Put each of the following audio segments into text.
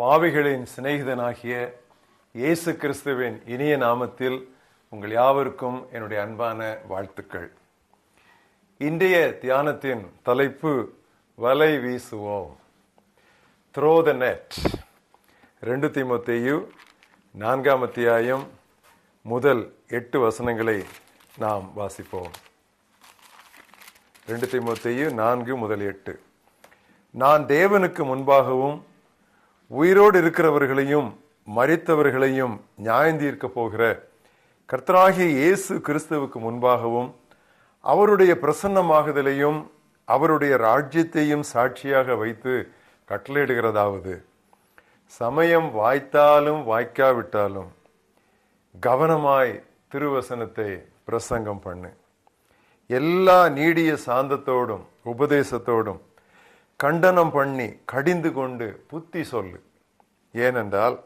பாவிகளின் சிநேகிதனாகிய இயேசு கிறிஸ்துவின் இனிய நாமத்தில் உங்கள் யாவருக்கும் என்னுடைய அன்பான வாழ்த்துக்கள். இன்றைய தியானத்தின் தலைப்பு வலை வீசுவோம். த்ரோ த நெட் ரெண்டு திமுத்தையு நான்காம் அத்தியாயம் முதல் எட்டு வசனங்களை நாம் வாசிப்போம். ரெண்டு திமுத்தையு நான்கு முதல் எட்டு. நான் தேவனுக்கு முன்பாகவும் உயிரோடு இருக்கிறவர்களையும் மறித்தவர்களையும் நியாயந்தீர்க்க போகிற கர்த்தராகிய இயேசு கிறிஸ்துவுக்கு முன்பாகவும் அவருடைய பிரசன்னமாகுதலையும் அவருடைய ராஜ்யத்தையும் சாட்சியாக வைத்து கட்டளையிடுகிறதாவது. சமயம் வாய்த்தாலும் வாய்க்காவிட்டாலும் கவனமாய் திருவசனத்தை பிரசங்கம் பண்ணு. எல்லா நீடிய சாந்தத்தோடும் உபதேசத்தோடும் கண்டனம் பண்ணி கடிந்து கொண்டு புத்தி சொல்லு. ஏனென்றால்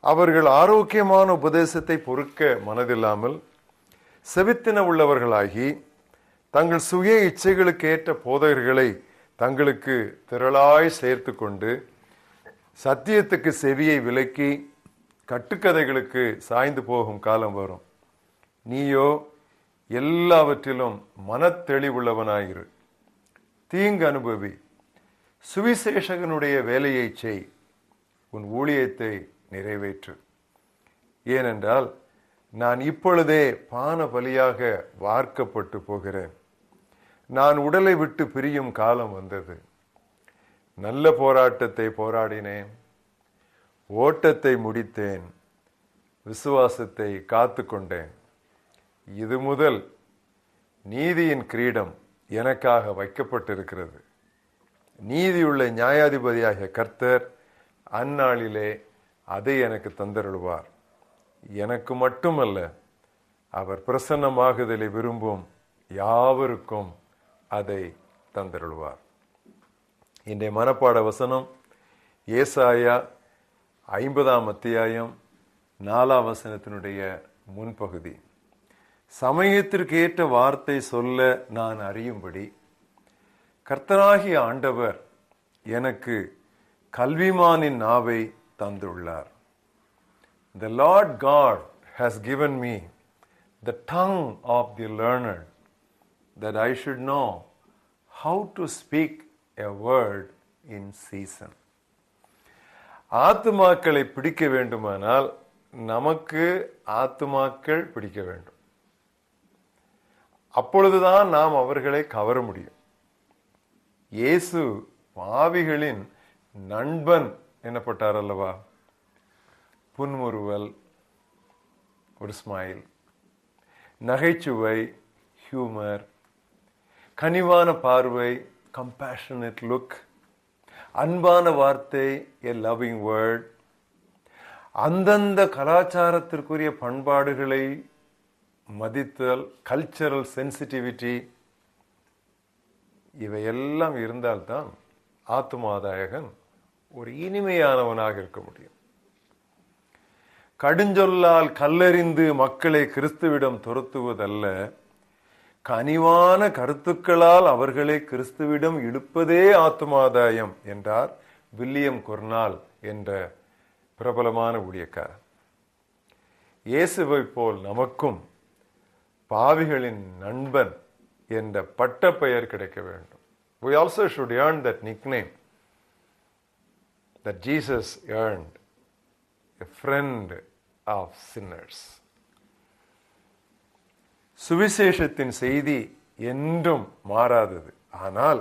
அவர்கள் ஆரோக்கியமான உபதேசத்தை பொறுக்க மனதில்லாமல் செவித்தின உள்ளவர்களாகி தங்கள் சுய இச்சைகளுக்கு ஏற்ற போதகர்களை தங்களுக்கு திரளாய் சேர்த்து கொண்டு சத்தியத்துக்கு செவியை விலக்கி கட்டுக்கதைகளுக்கு சாய்ந்து போகும் காலம் வரும். நீயோ எல்லாவற்றிலும் மனத்தெளிவுள்ளவனாயிரு. தீங்கு அனுபவி. சுவிசேஷகனுடைய வேலையை செய். உன் ஊழியத்தை நிறைவேற்று. ஏனென்றால் நான் இப்பொழுதே பான பலியாக வார்க்கப்பட்டு போகிறேன். நான் உடலை விட்டு பிரியும் காலம் வந்தது. நல்ல போராட்டத்தை போராடினேன். ஓட்டத்தை முடித்தேன். விசுவாசத்தை காத்து கொண்டேன். இது முதல் நீதியின் கிரீடம் எனக்காக வைக்கப்பட்டிருக்கிறது. நீதியுள்ள நியாயாதிபதியாகிய கர்த்தர் அந்நாளிலே அதை எனக்கு தந்தருள்வார். எனக்கு மட்டுமல்ல அவர் பிரசன்னமாகுதலை விரும்பும் யாவருக்கும் அதை தந்தருள்வார். இன்றைய மனப்பாட வசனம் ஏசாயா ஐம்பதாம் அத்தியாயம் நாலாம் வசனத்தினுடைய முன்பகுதி. சமயத்திற்கு ஏற்ற வார்த்தை சொல்ல நான் அறியும்படி கர்த்தராகிய ஆண்டவர் எனக்கு கல்விமானின் நாவை தந்துள்ளார். The Lord God has given me the tongue of the learned that I should know how to speak a word in season ஆத்துமாக்களை பிடிக்க வேண்டுமானால் நமக்கு ஆத்துமாக்கள் பிடிக்க வேண்டும். அப்பொழுதுதான் நாம் அவர்களை கவர முடியும். இயேசு பாவிகளின் நண்பன் எனப்பட்டார் அல்லவா? புன்முறுவல் ஒரு ஸ்மைல் நகைச்சுவை ஹியூமர் கனிவான பார்வை கம்பேஷனட் லுக் அன்பான வார்த்தை எ லவ்விங் வேர்ட் அந்தந்த கலாச்சாரத்திற்குரிய பண்பாடுகளை மதித்தல் கல்ச்சரல் சென்சிட்டிவிட்டி இவையெல்லாம் இருந்தால்தான் ஆத்துமாதாயகன் ஒரு இனிமையானவனாக இருக்க முடியும். கடுஞ்சொல்லால் கல்லறிந்து மக்களை கிறிஸ்துவிடம் துரத்துவதல்ல. கனிவான கருத்துக்களால் அவர்களை கிறிஸ்துவிடம் இழுப்பதே ஆத்துமாதாயம் என்றார் வில்லியம் கொர்னால் என்ற பிரபலமான ஊழியக்காரர். இயேசுவை போல் நமக்கும் பாவிகளின் நண்பன் என்ற பட்ட பெயர் கிடைக்க வேண்டும். We also should earn that nickname that Jesus earned a friend of sinners சுவிசேஷத்தின் செய்தி என்றும் மாறாதது. ஆனால்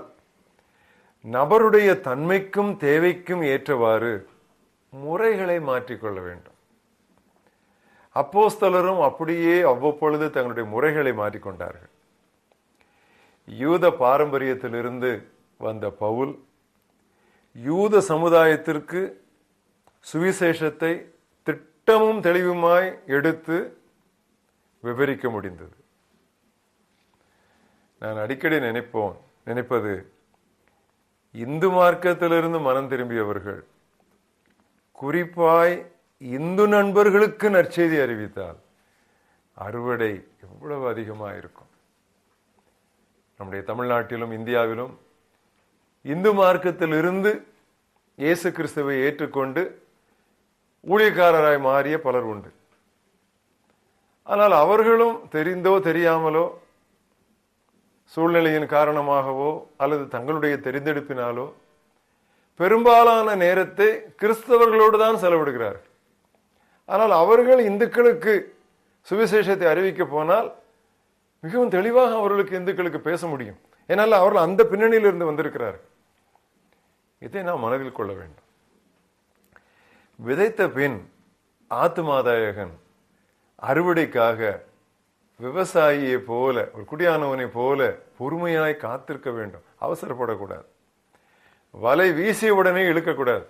நபருடைய தன்மைக்கும் தேவைக்கும் ஏற்றவாறு முறைகளை மாற்றிக்கொள்ள வேண்டும். அப்போஸ்தலரும் அப்படியே அவ்வப்பொழுது தங்களுடைய முறைகளை மாற்றிக்கொண்டார்கள். யூத பாரம்பரியத்திலிருந்து வந்த பவுல் யூத சமுதாயத்திற்கு சுவிசேஷத்தை திட்டமும் தெளிவுமாய் எடுத்து விவரிக்க முடிந்தது. நான் அடிக்கடி நினைப்போம் நினைப்பது இந்து மார்க்கத்திலிருந்து மனம் திரும்பியவர்கள் குறிப்பாய் இந்து நண்பர்களுக்கு நற்செய்தி அறிவித்தால் அறுவடை எவ்வளவு அதிகமாக இருக்கும் நம்முடைய தமிழ்நாட்டிலும் இந்தியாவிலும் இந்து மார்க்கத்தில் இருந்து இயேசு கிறிஸ்துவை ஏற்றுக்கொண்டு ஊழியக்காரராய் மாறிய பலர் உண்டு. ஆனால் அவர்களும் தெரிந்தோ தெரியாமலோ சூழ்நிலையின் காரணமாகவோ அல்லது தங்களுடைய தெரிந்தெடுப்பினாலோ பெரும்பாலான நேரத்தை கிறிஸ்தவர்களோடு தான் செலவிடுகிறார்கள். ஆனால் அவர்கள் இந்துக்களுக்கு சுவிசேஷத்தை அறிவிக்க போனால் மிகவும் தெளிவாக அவர்களுக்கு இந்துக்களுக்கு பேச முடியும். ஏனால் அவர்கள் அந்த பின்னணியிலிருந்து வந்திருக்கிறார். இதை நாம் மனதில் கொள்ள வேண்டும். விதைத்த பின் ஆத்துமாதாயகன் அறுவடைக்காக விவசாயியை போல ஒரு குடியானவனை போல பொறுமையாய் காத்திருக்க வேண்டும். அவசரப்படக்கூடாது. வலை வீசிய உடனே இழுக்கக்கூடாது.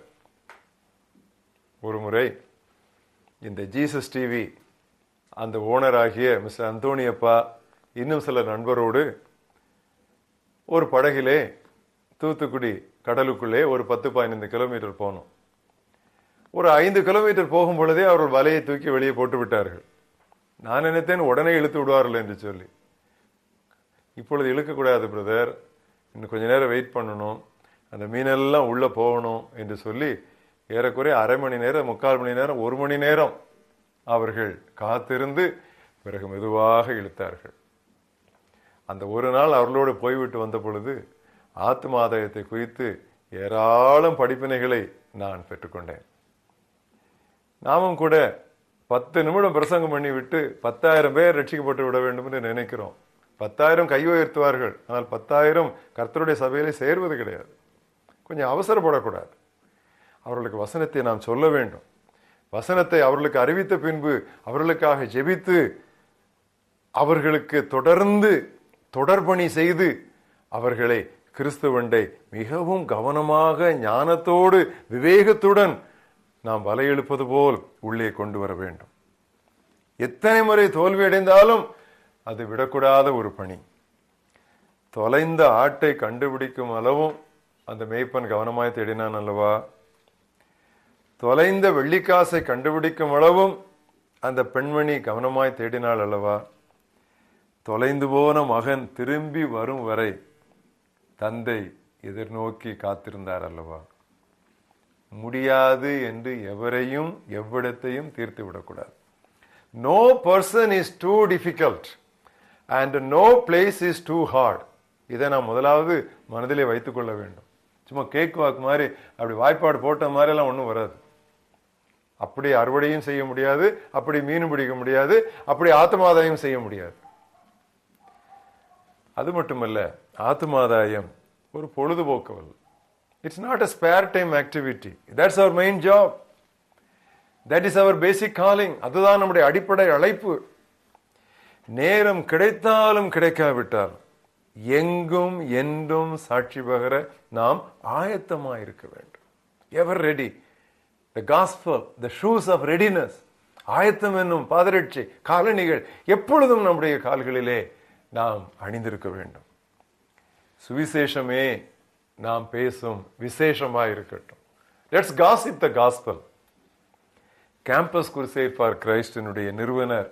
ஒரு முறை இந்த ஜீசஸ் டிவி அந்த ஓனர் ஆகிய மிஸ்டர் அந்தோணியப்பா இன்னும் சில நண்பரோடு ஒரு படகிலே தூத்துக்குடி கடலுக்குள்ளே ஒரு பத்து பதினைந்து கிலோமீட்டர் போனோம். ஒரு ஐந்து கிலோமீட்டர் போகும் பொழுதே அவர்கள் வலையை தூக்கி வெளியே போட்டு விட்டார்கள். நான் நினைத்தேன் உடனே இழுத்து விடுவார்கள் என்று சொல்லி. இப்பொழுது இழுக்கக்கூடாது பிரதர். இன்னும் கொஞ்ச நேரம் வெயிட் பண்ணணும். அந்த மீனெல்லாம் உள்ளே போகணும் என்று சொல்லி ஏறக்குறைய அரை மணி நேரம் முக்கால் மணி நேரம் ஒரு மணி நேரம் அவர்கள் காத்திருந்து பிறகு மெதுவாக இழுத்தார்கள். அந்த ஒரு நாள் அவர்களோடு போய்விட்டு வந்த பொழுது ஆத்மாதயத்தை குறித்து ஏராளம் படிப்பினைகளை நான் பெற்றுக்கொண்டேன். நாமும் கூட பத்து நிமிடம் பிரசங்கம் பண்ணிவிட்டு பத்தாயிரம் பேர் ரட்சிக்கப்பட்டு விட வேண்டும் என்று நினைக்கிறோம். பத்தாயிரம் கை உயர்த்துவார்கள். ஆனால் பத்தாயிரம் கர்த்தருடைய சபையிலே சேர்வது கிடையாது. கொஞ்சம் அவசரப்படக்கூடாது. அவர்களுக்கு வசனத்தை நாம் சொல்ல வேண்டும். வசனத்தை அவர்களுக்கு அறிவித்த பின்பு அவர்களுக்காக ஜெபித்து அவர்களுக்கு தொடர்ந்து தொடர்பணி செய்து அவர்களை கிறிஸ்துவண்டை மிகவும் கவனமாக ஞானத்தோடு விவேகத்துடன் நாம் வலையெழுப்பது போல் உள்ளே கொண்டு வர வேண்டும். எத்தனை முறை தோல்வி அடைந்தாலும் அது விடக்கூடாத ஒரு பணி. தொலைந்த ஆட்டை கண்டுபிடிக்கும் அளவும் அந்த மேய்ப்பன் கவனமாய் தேடினான் அல்லவா? தொலைந்த வெள்ளிக்காசை கண்டுபிடிக்கும் அளவும் அந்த பெண்மணி கவனமாய் தேடினாள் அல்லவா? தொலைந்து போன மகன் திரும்பி வரும் வரை தந்தை எதிர்நோக்கி காத்திருந்தார் அல்லவா? முடியாது என்று எவரையும் எவ்விடத்தையும் தீர்த்து விடக்கூடாது. No person is too difficult and no place is too hard இதை நான் முதலாவது மனதிலே வைத்துக் கொள்ள வேண்டும். சும்மா கேக் வாக்கு மாதிரி அப்படி வாய்ப்பாடு போட்ட மாதிரிலாம் ஒன்றும் வராது. அப்படி அறுவடையும் செய்ய முடியாது அப்படி மீன் பிடிக்க முடியாது அப்படி ஆத்மாதாயம் செய்ய முடியாது. அது மட்டுமல்ல ஆத்மாதாயம் ஒரு பொழுதுபோக்கு it's not a spare time activity that's our main job that is our basic calling அதுதான் நம்முடைய அடிப்படை அழைப்பு. நேரம் கிடைத்தாலும் கிடைக்காவிட்டால் எங்கும் என்றும் சாட்சி பகர நாம் ஆயத்தமாக இருக்க வேண்டும். Ever ready the gospel the shoes of readiness ஆயத்தம் என்னும் பாதரட்சி காலணிகள் எப்பொழுதும் நம்முடைய கால்களிலே நாம் அணிந்திருக்க வேண்டும். சுவிசேஷமே நாம் பேசும் விசேஷமாக இருக்கட்டும் let's gossip the gospel campus crusade for கிரைஸ்டினுடைய நிறுவனர்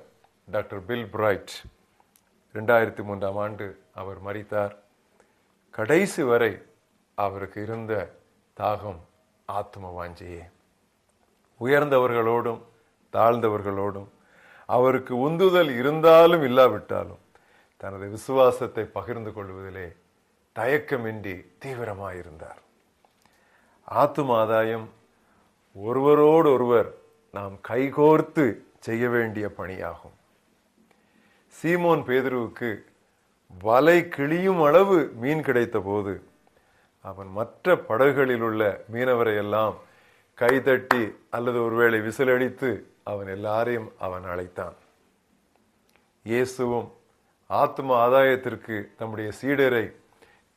டாக்டர் பில் பிரைட் ரெண்டாயிரத்தி மூன்றாம் ஆண்டு அவர் மறித்தார் கடைசி வரை அவருக்கு இருந்த தாகம் ஆத்ம வாஞ்சியே. உயர்ந்தவர்களோடும் தாழ்ந்தவர்களோடும் அவருக்கு உந்துதல் இருந்தாலும் இல்லாவிட்டாலும் தனது விசுவாசத்தை பகிர்ந்து கொள்வதிலே தயக்கமின்றி தீவிரமாயிருந்தார். ஆத்துமாதாயம் ஒருவரோடு ஒருவர் நாம் கைகோர்த்து செய்ய வேண்டிய பணியாகும். சீமோன் பேதுருவுக்கு வலை கிழியும் அளவு மீன் கிடைத்த போது அவன் மற்ற படகுகளில் உள்ள மீனவரை எல்லாம் கைதட்டி அல்லது ஒருவேளை விசிலடித்து அவன் எல்லாரையும் அவன் அழைத்தான். இயேசுவும் ஆத்ம ஆதாயத்திற்கு தம்முடைய சீடரை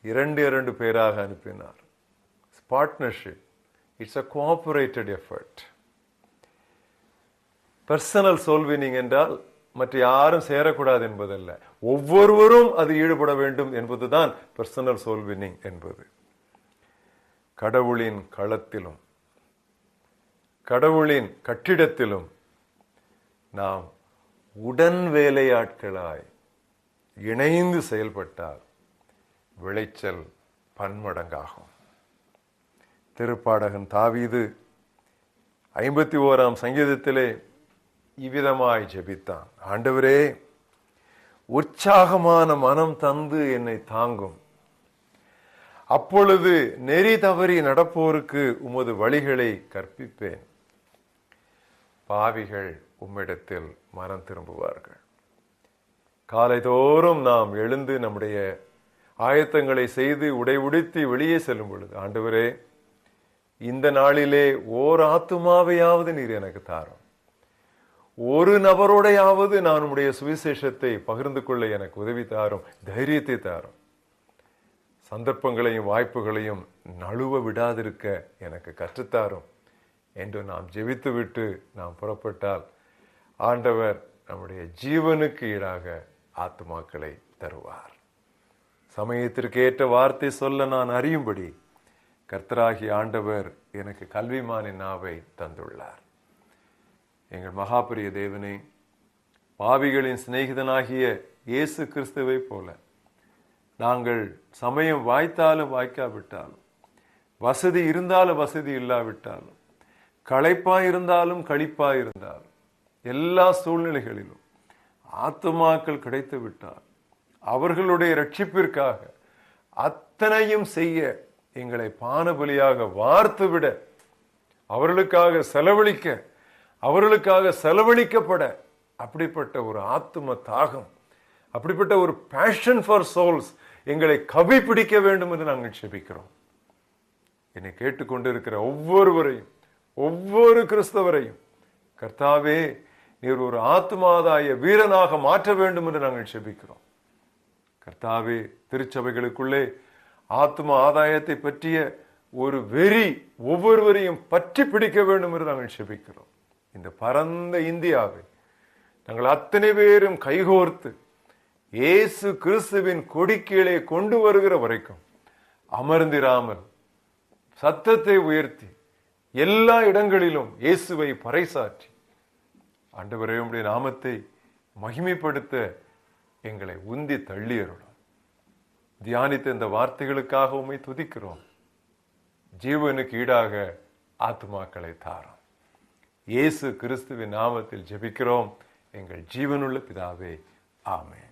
இரண்டு இரண்டு பேராக அனுப்பினார். Partnership it's a cooperated effort personal soul winning என்றால் மற்ற யாரும் சேரக்கூடாது என்பதல்ல. ஒவ்வொருவரும் அது ஈடுபட வேண்டும் என்பதுதான் பர்சனல் சோல்வினிங் என்பது. கடவுளின் களத்திலும் கடவுளின் கட்டிடத்திலும் நாம் உடன் வேலையாட்களாய் இணைந்து செயல்பட்டால் விளைச்சல் பன்மடங்காகும். திருப்பாடகன் தாவீது ஐம்பத்தி ஓராம் சங்கீதத்திலே இவ்விதமாய் ஜெபித்தான். ஆண்டவரே உற்சாகமான மனம் தந்து என்னை தாங்கும். அப்பொழுது நெறி தவறி நடப்போருக்கு உமது வழிகளை கற்பிப்பேன். பாவிகள் உம்மிடத்தில் மனம் திரும்புவார்கள். காலைதோறும் நாம் எழுந்து நம்முடைய ஆயத்தங்களை செய்து உடை உடைத்து வெளியே செல்லும் பொழுது ஆண்டவரே இந்த நாளிலே ஓர் ஆத்துமாவையாவது நீர் எனக்கு தாரும். ஒரு நபரோடையாவது நான் உடைய சுவிசேஷத்தை பகிர்ந்து கொள்ள எனக்கு உதவி தாரும் தைரியத்தை தாரும். சந்தர்ப்பங்களையும் வாய்ப்புகளையும் நழுவ விடாதிருக்க எனக்கு கற்றுத்தாரும் என்று நாம் ஜெபித்துவிட்டு நாம் புறப்பட்டால் ஆண்டவர் நம்முடைய ஜீவனுக்கு ஈடாக ஆத்மாக்களை தருவார். சமயத்திற்கு ஏற்ற வார்த்தை சொல்ல நான் அறியும்படி கர்த்தராகி ஆண்டவர் எனக்கு கல்விமானின் நாவை தந்துள்ளார். எங்கள் மகாபிரிய தேவனே பாவிகளின் சிநேகிதனாகிய இயேசு கிறிஸ்துவை போல நாங்கள் சமயம் வாய்த்தாலும் வாய்க்காவிட்டாலும் வசதி இருந்தாலும் வசதி இல்லாவிட்டாலும் களைப்பாயிருந்தாலும் கழிப்பாயிருந்தாலும் எல்லா சூழ்நிலைகளிலும் ஆத்துமாக்கள் கிடைத்து விட்டால் அவர்களுடைய ரட்சிப்பிற்காக அத்தனையும் செய்ய எங்களை பானபலியாக வார்த்து விட அவர்களுக்காக செலவழிக்க அவர்களுக்காக செலவழிக்கப்பட அப்படிப்பட்ட ஒரு ஆத்தும தாகம் அப்படிப்பட்ட ஒரு பேஷன் ஃபார் சோல்ஸ் எங்களை கவி பிடிக்க வேண்டும் என்று நாங்கள் செபிக்கிறோம். என்னை கேட்டுக்கொண்டிருக்கிற ஒவ்வொருவரையும் ஒவ்வொரு கிறிஸ்தவரையும் கர்த்தாவே நீர் ஒரு ஆத்மாதாய வீரனாக மாற்ற வேண்டும் என்று நாங்கள் செபிக்கிறோம். கர்த்தாவே திருச்சபைகளுக்குள்ளே ஆத்ம ஆதாயத்தை பற்றிய ஒரு வெறி ஒவ்வொருவரையும் பற்றி பிடிக்க வேண்டும் என்று நாங்கள் செபிக்கிறோம். இந்த பரந்த இந்தியாவை நாங்கள் அத்தனை பேரும் கைகோர்த்து இயேசு கிறிஸ்துவின் கொடிக்கீழே கொண்டு வருகிற வரைக்கும் அமர்ந்திராமல் சத்தத்தை உயர்த்தி எல்லா இடங்களிலும் இயேசுவை பறைசாற்றி ஆண்டவரே உடைய நாமத்தை மகிமைப்படுத்த எங்களை உந்தி தள்ளியருடும் தியானித்த இந்த வார்த்தைகளுக்காக உண்மை துதிக்கிறோம். ஜீவனுக்கு ஈடாக ஆத்மாக்களை தாரோம். இயேசு கிறிஸ்துவின் நாமத்தில் ஜெபிக்கிறோம். எங்கள் ஜீவனுள்ள பிதாவே ஆமே